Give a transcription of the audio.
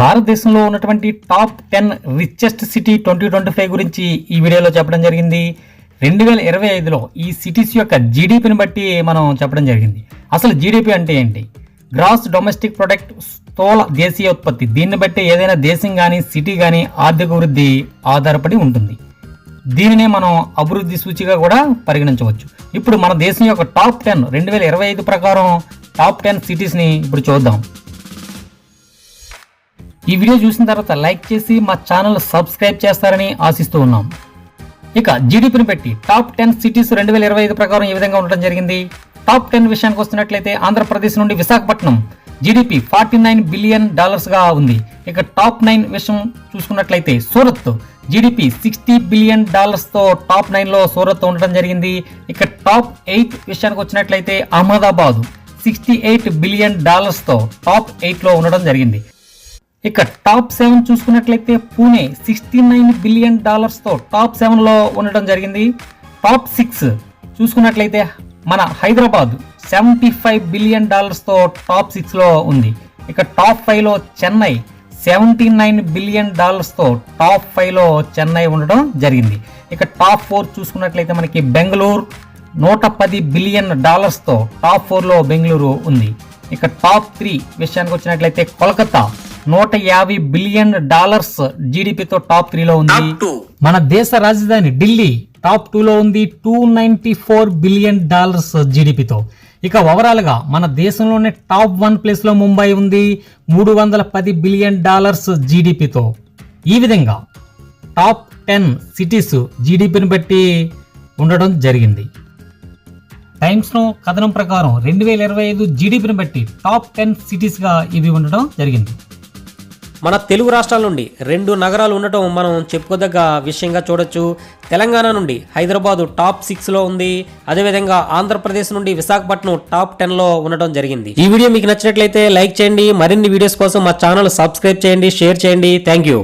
భారతదేశంలో ఉన్నటువంటి top ten richest city twenty twenty five గురించి ఈ వీడియోలో చెప్పడం జరిగింది. రెండు వేల ఇరవై ఐదులో ఈ సిటీస్ యొక్క జీడిపిని బట్టి మనం చెప్పడం జరిగింది. అసలు జీడిపి అంటే ఏంటి? గ్రాస్ డొమెస్టిక్ ప్రొడక్ట్ స్థూల దేశీయ ఉత్పత్తి. దీన్ని బట్టి ఏదైనా దేశం కానీ సిటీ కానీ ఆర్థిక వృద్ధి ఆధారపడి ఉంటుంది. దీనినే మనం అభివృద్ధి సూచిగా కూడా పరిగణించవచ్చు. ఇప్పుడు మన దేశం యొక్క టాప్ టెన్ రెండు వేల ఇరవై ఐదు ప్రకారం టాప్ టెన్ సిటీస్ని ఇప్పుడు చూద్దాం. ఈ వీడియో చూసిన తర్వాత లైక్ చేసి మా ఛానల్ సబ్స్క్రైబ్ చేస్తారని ఆశిస్తూ ఉన్నాం. ఇక జీడిపిని పెట్టి టాప్ టెన్ సిటీస్ రెండు వేల ఇరవై ఐదు ప్రకారం ఈ విధంగా ఉండడం జరిగింది. టాప్ టెన్ విషయానికి వస్తున్నట్లయితే ఆంధ్రప్రదేశ్ నుండి Visakhapatnam GDP forty nine billion డాలర్స్గా ఉంది. ఇక టాప్ నైన్ విషయం చూసుకున్నట్లయితే సూరత్ జీడిపి సిక్స్టీ బిలియన్ డాలర్స్తో టాప్ నైన్లో సూరత్ ఉండడం జరిగింది. ఇక టాప్ ఎయిట్ విషయానికి వచ్చినట్లయితే అహ్మదాబాద్ సిక్స్టీ ఎయిట్ బిలియన్ డాలర్స్తో టాప్ ఎయిట్లో ఉండడం జరిగింది. ఇక టాప్ సెవెన్ చూసుకున్నట్లయితే పూణే సిక్స్టీ నైన్ బిలియన్ డాలర్స్తో టాప్ సెవెన్లో ఉండడం జరిగింది. టాప్ సిక్స్ చూసుకున్నట్లయితే మన హైదరాబాద్ సెవెంటీ ఫైవ్ బిలియన్ డాలర్స్తో టాప్ సిక్స్లో ఉంది. ఇక టాప్ ఫైవ్లో చెన్నై సెవెంటీ నైన్ బిలియన్ డాలర్స్తో టాప్ ఫైవ్లో చెన్నై ఉండడం జరిగింది. ఇక టాప్ ఫోర్ చూసుకున్నట్లయితే మనకి బెంగళూరు నూట పది బిలియన్ డాలర్స్తో టాప్ ఫోర్లో బెంగళూరు ఉంది. ఇక టాప్ త్రీ విషయానికి వచ్చినట్లయితే కోల్కతా నూట యాభై బిలియన్ డాలర్స్ జీడిపితో టాప్ త్రీలో ఉంది. మన దేశ రాజధాని ఢిల్లీ టాప్ టూలో ఉంది two ninety four billion dollars జీడిపితో. ఇక ఓవరాల్గా మన దేశంలోనే టాప్ వన్ ప్లేస్లో ముంబై ఉంది మూడు వందల పది బిలియన్ డాలర్స్ జీడిపితో. ఈ విధంగా టాప్ టెన్ సిటీస్ జీడిపిని బట్టి ఉండడం జరిగింది. టైమ్స్ నో కథనం ప్రకారం రెండు వేల ఇరవై ఐదు జీడిపిని బట్టి టాప్ టెన్ సిటీస్గా ఇవి ఉండడం జరిగింది. మన తెలుగు రాష్ట్రాల నుండి రెండు నగరాలు ఉండటం మనం చెప్పుకోదగ్గ విషయంగా చూడొచ్చు. తెలంగాణ నుండి హైదరాబాదు టాప్ సిక్స్లో ఉంది. అదేవిధంగా ఆంధ్రప్రదేశ్ నుండి విశాఖపట్నం టాప్ టెన్లో ఉండటం జరిగింది. ఈ వీడియో మీకు నచ్చినట్లయితే లైక్ చేయండి. మరిన్ని వీడియోస్ కోసం మా ఛానల్ సబ్స్క్రైబ్ చేయండి షేర్ చేయండి. Thank you.